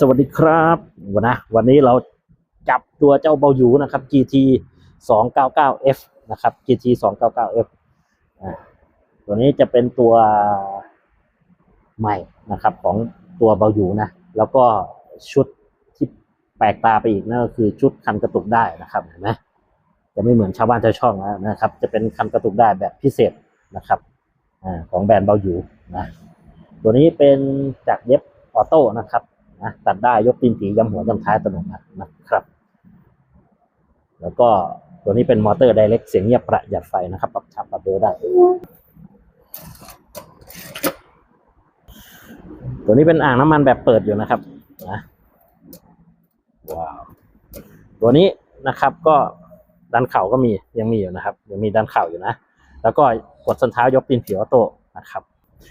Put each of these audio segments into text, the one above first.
สวัสดีครับวันนะวันนี้เราจับตัวเจ้าเบาหยูนะครับ GT 299F นะครับ GT 299F อ่าตัวนี้จะเป็นตัวใหม่นะครับของตัวเบาหยูนะ แล้วก็ชุดที่แปลกตาไปอีกนั่นก็คือชุดคันกระตุกได้นะครับเห็นไหมจะไม่เหมือนชาวบ้านชาวช่องแล้วนะครับ จะเป็นคันกระตุกได้แบบพิเศษนะครับของแบรนด์เบาหยูนะตัวนี้เป็นจากเย็บออโต้นะครับ นะตัดได้ยกตีนผีย้ำหัวย้ำท้ายตโนมัตินะครับ แล้วก็ตัวนี้เป็นมอเตอร์ไดเรกเสียงเงียบประหยัดไฟนะครับ ปรับชับปรับเบอร์ได้ ตัวนี้เป็นอ่างน้ำมันแบบเปิดอยู่นะครับนะว้าวตัวนี้นะครับก็ดันเข่าก็มียังมีอยู่นะครับ ยังมีดันเข่าอยู่นะ แล้วก็กดส้นเท้ายกตีนผีออโต้นะครับ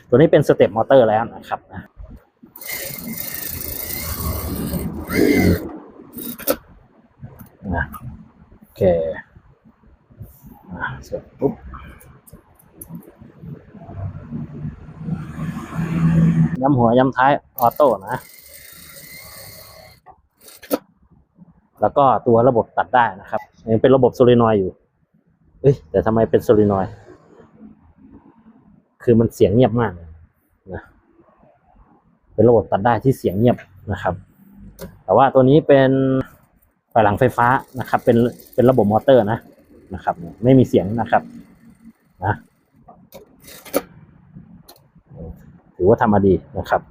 ตัวนี้เป็นสเต็ปมอเตอร์แล้วนะครับนะ นะโอเคอะเสร็จปุ๊บย้ำหัวย้ำท้ายออโต้นะ แล้วก็ตัวระบบตัดได้นะครับ ยังเป็นระบบโซลินอยอยู่ เอ้ย แต่ทำไมเป็นโซลินอยคือมันเสียงเงียบมากนะ เป็นระบบตัดได้ที่เสียงเงียบนะครับ แต่ว่าตัวนี้เป็นไฟหลังไฟฟ้านะครับ เป็นเป็นระบบมอเตอร์นะนะครับ ไม่มีเสียงนะครับนะถือว่าทำมาดีนะครับ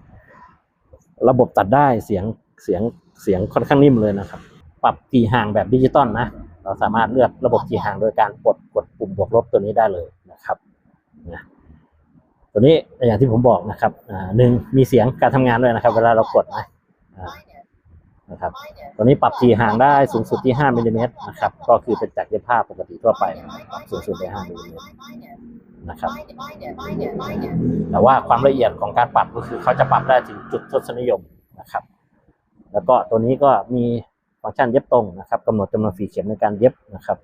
ระบบตัดได้เสียงเสียงเสียงค่อนข้างนิ่มเลยนะครับ ปรับกี่ห่างแบบดิจิตอลนะ เราสามารถเลือกระบบกี่ห่างโดยการกดกดปุ่มบวกลบตัวนี้ได้เลยนะครับนะตัวนี้อย่างที่ผมบอกนะครับอ่าหนึ่งมีเสียงการทำงานด้วยนะครับ เวลาเรากดนะอ่า นะครับตัวนี้ปรับกี่ห่างได้สูงสุดที่ 5มิลลิเมตรนะครับ ก็คือเป็นจากเย็บผ้าปกติทั่วไปนะครับสูงสุดได้5มิลลิเมตรนะครับ แต่ว่าความละเอียดของการปรับก็คือเขาจะปรับได้ถึงจุดทศนิยมนะครับ แล้วก็ตัวนี้ก็มีฟังก์ชันเย็บตรงนะครับกำหนดจำนวนฝีเข็มในการเย็บนะครับ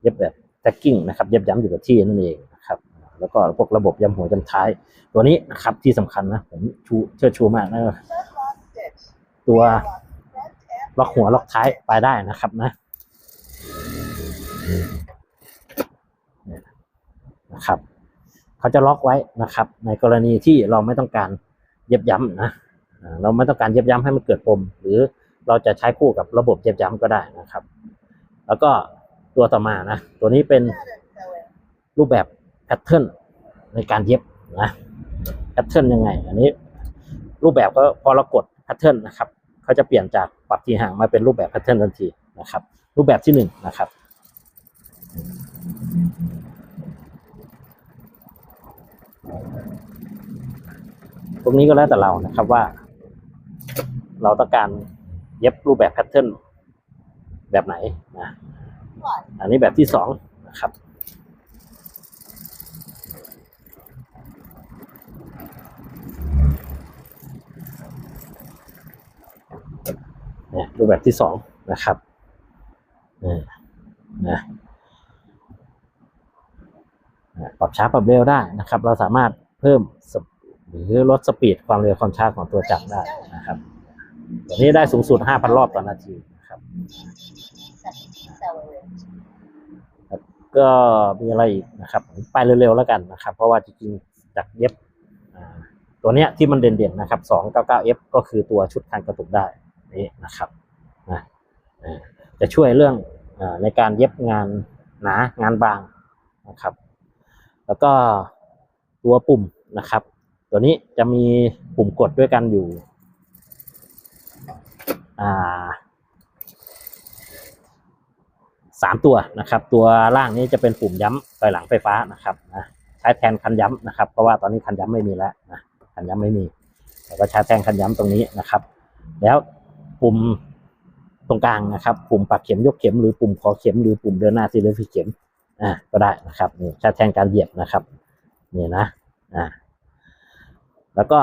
เย็บแบบแท็กกิ้งนะครับ เย็บย้ำอยู่กับที่นั่นเองนะครับ แล้วก็พวกระบบย้ำหัวย้ำท้าย ตัวนี้นะครับที่สำคัญนะผมชูเชิดชูมากนะตัว ล็อกหัวล็อกท้ายไปได้นะครับนะนะครับเขาจะล็อกไว้นะครับ ในกรณีที่เราไม่ต้องการเย็บย้ำนะเราไม่ต้องการเย็บย้ำให้มันเกิดปม หรือเราจะใช้คู่กับระบบเย็บย้ำก็ได้นะครับ แล้วก็ตัวต่อมานะ ตัวนี้เป็นรูปแบบแพทเทิร์นในการเย็บนะแพทเทิร์นยังไง อันนี้รูปแบบก็พอเรากดแพทเทิร์นนะครับ เขาจะเปลี่ยนจากปรับทีห่างมาเป็นรูปแบบแพทเทิร์นทันทีนะครับ รูปแบบที่หนึ่งนะครับ ตรงนี้ก็แล้วแต่เรานะครับว่า เราต้องการเย็บรูปแบบแพทเทิร์นแบบไหนนะอันนี้แบบที่สองนะครับ รูปแบบที่สองนะครับนะปรับช้าปรับเร็วได้นะครับ เราสามารถเพิ่มหรือลดสปีดความเร็วความช้าของตัวจักรได้นะครับตัวนี้ได้สูงสุด 5,000 รอบต่อนาทีนะครับก็มีอะไรอีกนะครับ ไปเร็วๆแล้วกันนะครับ เพราะว่าจริงๆจากเย็บตัวเนี้ยที่มันเด่นๆนะครับ 299F ก็คือตัวชุดคันกระตุกได้ นี้นะครับนะจะช่วยเรื่องอในการเย็บงานหนางานบางนะครับ แล้วก็ตัวปุ่มนะครับ ตัวนี้จะมีปุ่มกดด้วยกันอยู่สามตัวนะครับ ตัวล่างนี้จะเป็นปุ่มย้ำถอยหลังไฟฟ้านะครับนะใช้แทนคันย้ำนะครับเพราะว่าตอนนี้คันย้ำไม่มีแล้วนะคันย้ำไม่มีแต่ก็ใช้แทนคันย้ำตรงนี้นะครับ แล้ว ปุ่มตรงกลางนะครับ ปุ่มปักเข็มยกเข็มหรือปุ่มคอเข็มหรือปุ่มเดินหน้าซีเรียลเข็มอ่าก็ได้นะครับนี่ใช้แทนการเหยียบนะครับนี่นะอ่าแล้วก็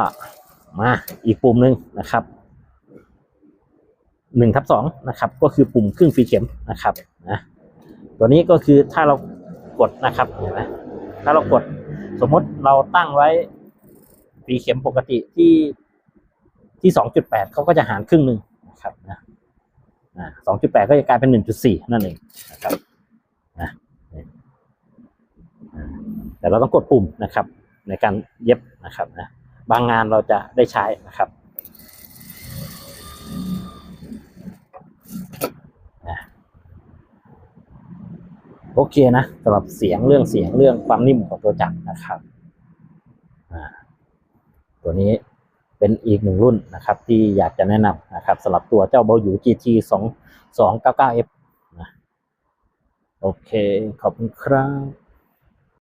มาอีกปุ่มหนึ่งนะครับหนึ่งทับสองนะครับ ก็คือปุ่มครึ่งฟีเข็มนะครับนะตัวนี้ก็คือถ้าเรากดนะครับเห็นไหมถ้าเรากดสมมติเราตั้งไว้ฟีเข็มปกติที่ที่สองจุดแปดเขาก็จะหารครึ่งหนึ่ง นะครับนะสองจุดแปดก็จะกลายเป็นหนึ่งจุดสี่นั่นเองนะครับนะแต่เราต้องกดปุ่มนะครับ ในการเย็บนะครับนะบางงานเราจะได้ใช้นะครับโอเคนะสำหรับเสียงเรื่องเสียงเรื่องความนิ่มของตัวจักรนะครับตัวนี้ เป็นอีกหนึ่งรุ่นนะครับที่อยากจะแนะนำนะครับสำหรับตัวเจ้าเบาอยู่ GT 2 2 9 9 F นะโอเค ขอบคุณครับ